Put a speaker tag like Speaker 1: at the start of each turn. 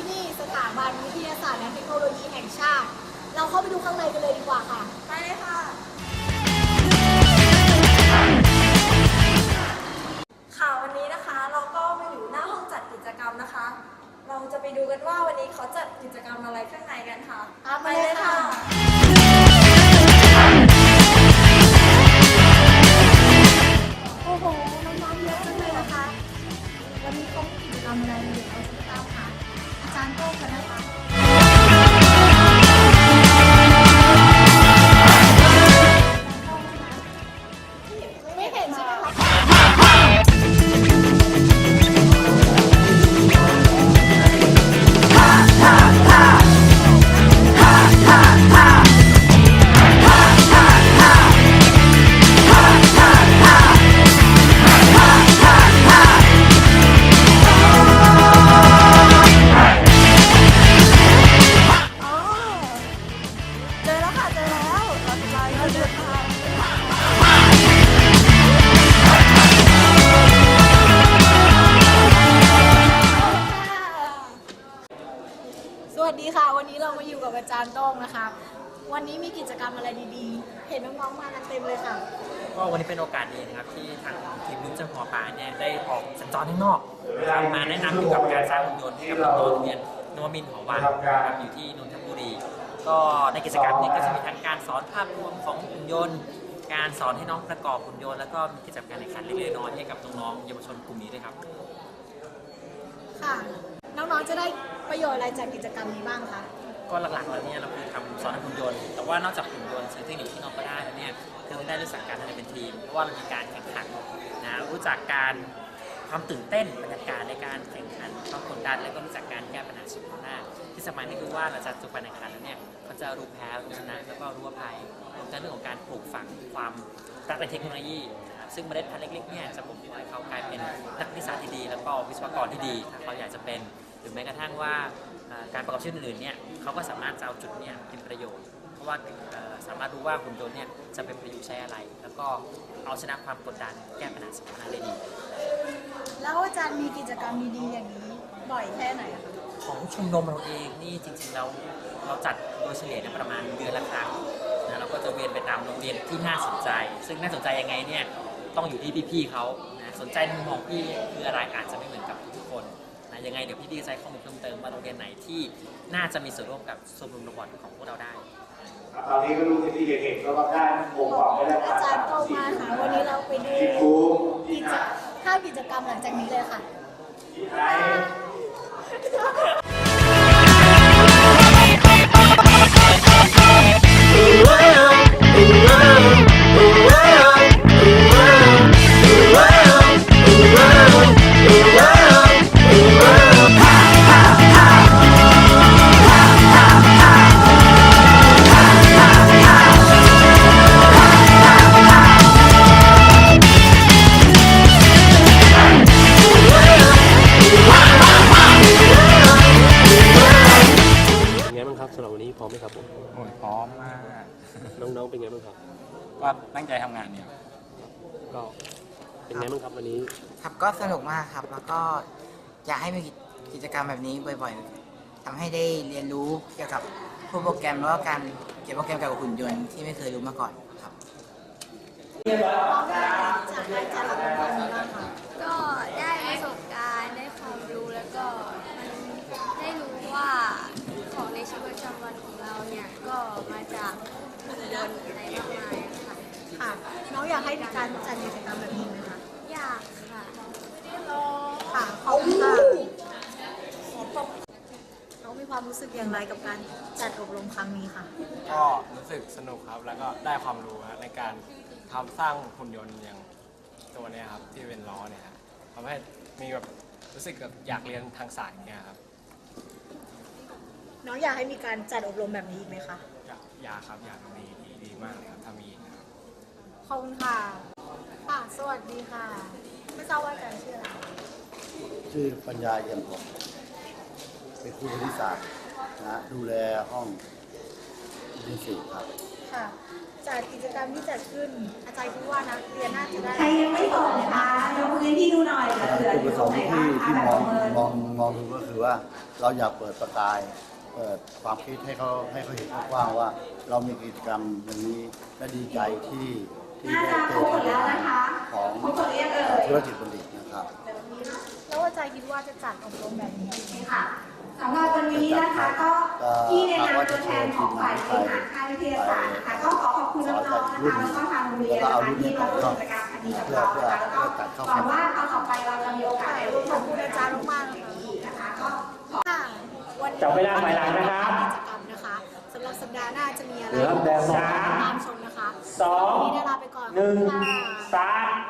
Speaker 1: ทำอะไรที่นี่สถาบันวิทยาศาสตร์และเทคโนโลยีแห่งชาติ เราเข้าไปดูข้างในกันเลยดีกว่าค่ะ
Speaker 2: ไปเลยค่ะ ค่ะวันนี้นะคะเราก็มาอยู่หน้าห้องจัดกิจกรรมนะคะ เราจะไปดูกันว่าวันนี้เขาจัดกิจกรรมอะไรข้างในกันค่ะ
Speaker 1: ตามมาเลยค่ะ สวัสดีค่ะ วันนี้เรามาอยู่กับอาจารย์โต้งนะคะ วันนี้มีกิจกรรมอะไรดีๆ เห็นน้องๆมากันเต็มเลยค่ะ
Speaker 3: ก็วันนี้เป็นโอกาสดีนะครับที่ทางทีมนุ่มจังหวัดปาเนี่ยได้ออกสัญจรข้างนอกนะครับมาแนะนำเกี่ยวกับการสร้างหุ่นยนต์ให้กับน้องๆโรงเรียนนวมินทร์หอวังนะครับอยู่ที่นนทบุรี ก็ในกิจกรรมนี้ก็จะมีทั้งการสอนภาพรวมของหุ่นยนต์ การสอนให้น้องประกอบหุ่นยนต์แล้วก็มีกิจกรรมการแข่งขันเล็กๆน้อยๆให้กับน้องๆเยาวชนกลุ่มนี้ด้วยครับ
Speaker 1: ค่ะ น้องๆจะได้ประโยชน์อะไรจากกิจกรรมนี้บ้างคะ
Speaker 3: ก็หลักๆแล้วเนี่ยเราคือทำสอนให้หุ่นยนต์ แต่ว่านอกจากหุ่นยนต์เชิงเทคนิคที่น้องก็ได้แล้วเนี่ยคือได้รู้จักการทำงานเป็นทีม เพราะว่าเรามีการแข่งขันนะรู้จักการ ความตื่นเต้นบรรยากาศในการแข่งขันความกดดันแล้วก็รู้จักการแก้ปัญหาเฉพาะหน้า ที่สำคัญก็คือว่าหลังจากจบการแข่งขันแล้วเนี่ยเขาจะรู้แพ้รู้ชนะแล้วก็รู้อภัยรวมทั้งเรื่องของการปลูกฝังความรักในเทคโนโลยีนะครับซึ่งเมล็ดพันธุ์เล็กๆเนี่ยจะบ่มเพาะให้เขากลายเป็นนักวิทยาที่ดี แล้วก็วิศวกรที่ดีถ้าเขาอยากจะเป็น หรือแม้กระทั่งว่าการประกอบชีวิตอื่นๆเนี่ยเขาก็สามารถจะเอาจุดเนี่ยเป็นประโยชน์ ราะว่าเอ่อสามารถรู้ว่าหุ่นยนต์เนี่ยจะเป็นประโยชน์ใช้อะไร แล้วก็เอาชนะความกดดันแก้ปัญหาเฉพาะหน้าได้ดี
Speaker 1: แล้วอาจารย์มีกิจกรรมดีๆอย่างนี้บ่อยแค่ไหนอะคะ
Speaker 3: ของชมรมเราเองนี่จริงๆเราเราจัดโดยเฉลี่ยเนี่ยประมาณเดือนละครั้งนะเราก็จะเวียนไปตามโรงเรียนที่น่าสนใจ ซึ่งน่าสนใจยังไงเนี่ยต้องอยู่ที่พี่ๆเขานะสนใจในมุมมองพี่คืออะไรอาจจะไม่เหมือนกับทุกๆคนนะยังไงเดี๋ยวพี่ๆจะใช้ข้อมูลเพิ่มเติมว่าโรงเรียนไหนที่น่าจะมีส่วนร่วมกับชมรมระบอดของพวกเราได้
Speaker 4: ตอนนี้ก็รู้สึกที่เก่งๆก็รับได้โมงกว่าไม่ได้
Speaker 1: อาจารย์โต้งมาค่ะวันนี้เราไปดู
Speaker 4: ที่ครู
Speaker 1: กิจห้ากิจกรรมหลังจากนี้เลยค่ะ
Speaker 5: ครับสำหรับวันนี้พร้อมไหมครับผม
Speaker 6: โอ้ยพร้อมมาก
Speaker 5: น้องๆเป็นไงบ้างครับ
Speaker 6: ก็ตั้งใจทำงานเนี่ย
Speaker 5: ก็เป็นไงบ้างครับวันนี้
Speaker 7: ครับก็สนุกมากครับ แล้วก็อยากให้มีกิจกรรมแบบนี้บ่อยๆทำให้ได้เรียนรู้เกี่ยวกับพวกโปรแกรมแล้วก็การเขียนโปรแกรมเกี่ยวกับหุ่นยนต์ที่ไม่เคยรู้มาก่อนครับ
Speaker 1: จากการจัดกิจกรรมนี้บ้างค่ะ
Speaker 8: ก็ได้ประสบการณ์ได้ความรู้แล้วก็มันได้รู้ว่าของในชีวิตประจำวันของเราเนี่ยก็มาจากหุ่นยนต์อะไรมากมายค่ะ
Speaker 1: ค่ะ น้องอยา กให้มีการจัดกิจกรรมแบบนี้ไหมคะ
Speaker 8: อยากค่ะ
Speaker 1: ค่ะขอบคุณค่ะน้องมีความรู้สึกอย่างไรกับการจัดอบรมครั้งนี้ค่ะ
Speaker 6: ก็รู้สึกสนุกครับแล้วก็ได้ความรู้ฮะในการทำสร้างหุ่นยนต์อย่างตัวเนี้ยครับที่เป็นล้อเนี่ยครับทำให้มีแบบรู้สึกแบบอยากเรียนทางสายเนี่ยครับ
Speaker 1: น้องอยากให้มีการจัดอบรมแบบนี้อีกไหมคะ
Speaker 6: อยากอยากครับอยากดีดีดีมากเลยครับถ้ามีนะครับ
Speaker 1: ขอบคุณค่ะค่ะสวัสดีค่ะ ไม่ทราบว่าอาจารย์ชื่ออะไร
Speaker 9: ชื่อปัญญาเยี่ยมผมเป็นครูคณิตศาสตร์นะดูแลห้องดินสีครับ
Speaker 1: ค่ะ จากกิจกรรมที่จัดขึ้น อาจารย์คิดว่านักเรียนน่าจะได้
Speaker 2: ใครยังไม่ตอบนะคะยกมือให้พี่ดูหน่อยเหลือ
Speaker 9: จุด
Speaker 2: อ
Speaker 9: ประ
Speaker 2: ยู่
Speaker 9: ส
Speaker 2: ตรงงไหน
Speaker 9: ค์
Speaker 2: บ้าง
Speaker 9: ที่
Speaker 2: คะ
Speaker 9: ที่
Speaker 2: แบบ
Speaker 9: มอง
Speaker 2: ประเมิน
Speaker 9: มองมองดูก็คือคือว่าเราอยากเปิดประกาย เปิดความคิดให้เขาให้เขาเห็นกว้างๆว่า เรามีกิจกรรมอย่างนี้และดีใจที่ ที่ได้เจอของธุรกิจบัณฑิตนะครับ
Speaker 1: แล้วอาจารย์คิดว่าจะจัดอบรมแบบนี้อีกไหมคะ
Speaker 2: สำหรับวันนี้นะคะก็ที่ในนามตัวแทนของฝ่ายบริหารค่ายวิทยาศาสตร์นะคะก็ขอขอบคุณน้องๆนะคะแล้วก็ทางโรงเรียนนะคะที่มาร่วมกิจกรรมอันนี้กับเรานะคะแล้วก็หวังว่าคราวต่อไปเราจะมีโอกาสได้ร่วม
Speaker 1: ขอบคุณอาจารย์มากๆนะคะ
Speaker 2: อีกนะคะก็
Speaker 1: ค่ะวัน
Speaker 3: จับเวลาถอยหลังนะครับ
Speaker 1: กิจกรรมนะคะสำหรับสัปดาห์หน้าจะมีอะไร
Speaker 3: เหลือแต่สาม สอง
Speaker 1: วันนี้ได้ลาไปก่อน
Speaker 3: หนึ่ง
Speaker 1: ค่ะ
Speaker 3: สาม